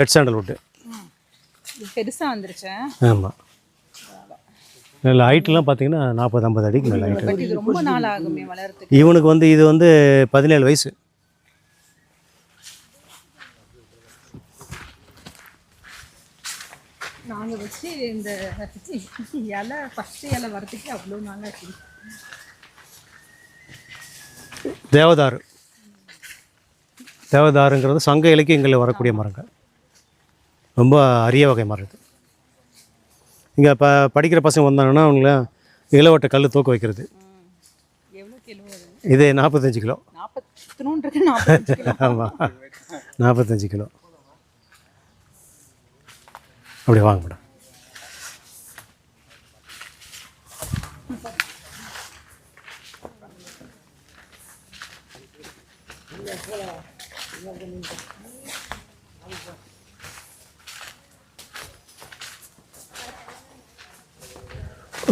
Red sandalwood இது பெருசா வந்துருச்சு. ஆமாம் இல்லை ஹைட்லாம் பார்த்தீங்கன்னா நாற்பது ஐம்பது அடிக்கு மேலே ரொம்ப நாள் ஆகுமே வளர்றதுக்கு. இவனுக்கு வந்து இது வந்து பதினேழு வயசு. நாங்க வச்சு இந்த இலை ஃபர்ஸ்ட் இலை வரதுக்கு அவ்வளோ நாள் ஆச்சு. தேவதாரு தேவதாருங்கிறது சங்க இலக்கியங்களில் வரக்கூடிய மரங்கள். ரொம்ப அரிய வகை மரம் இது இங்கே ப படிக்கிற பசங்க வந்தாங்கன்னா அவங்கள இளவட்ட கல் தூக்க வைக்கிறது. இது நாற்பத்தஞ்சு கிலோ. ஆமாம் நாற்பத்தஞ்சு கிலோ. அப்படி வாங்க மேடம்.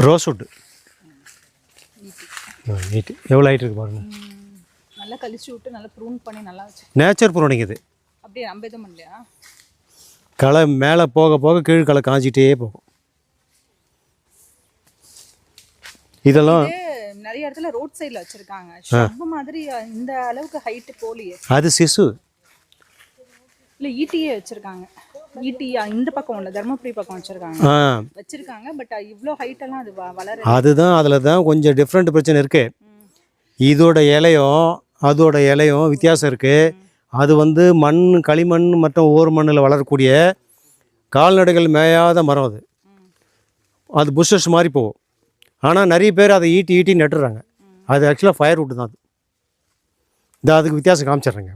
ரோஸ்வுட் நீட்டு எவ்வளோ ஹைட் இருக்கு பாருங்க. நல்லா கழிச்சு விட்டு நல்லா ப்ரூன் பண்ணி நல்லா வச்சு நேச்சர் ப்ரூனிங் இது. அப்படியே நம்ம எதுவும் பண்ணலையா? களை மேலே போக போக கீழ் களை காஞ்சிட்டே போகும். இதெல்லாம் இது நிறைய இடத்துல ரோட் சைடில் வச்சிருக்காங்க. ஷப் மாதிரி இந்த அளவுக்கு ஹைட்டு போலியே. அது சிசு. இல்லை ஈட்டியே வச்சிருக்காங்க. ஈட்டி இந்த பக்கம் இல்லை தர்மபுரி பக்கம் வச்சிருக்காங்க. வச்சிருக்காங்க பட் இவ்வளோ ஹைட் எல்லாம் அது வளர அதுதான் அதில் தான் கொஞ்சம் டிஃப்ரெண்ட் பிரச்சனை இருக்குது இதோட இலையும் அதோட இலையும் வித்தியாசம் இருக்குது அது வந்து மண் களிமண் மற்றும் ஓர் மண்ணில் வளரக்கூடிய கால்நடைகள் மேயாத மரம் அது. அது புஷஸ் மாதிரி போகும். ஆனால் நிறைய பேர் அதை ஈட்டி ஈட்டி நட்டுறாங்க. அது ஆக்சுவலாக ஃபயர் வுட் தான் அது. இந்த அதுக்கு வித்தியாசம் காமிச்சிடுறேங்க.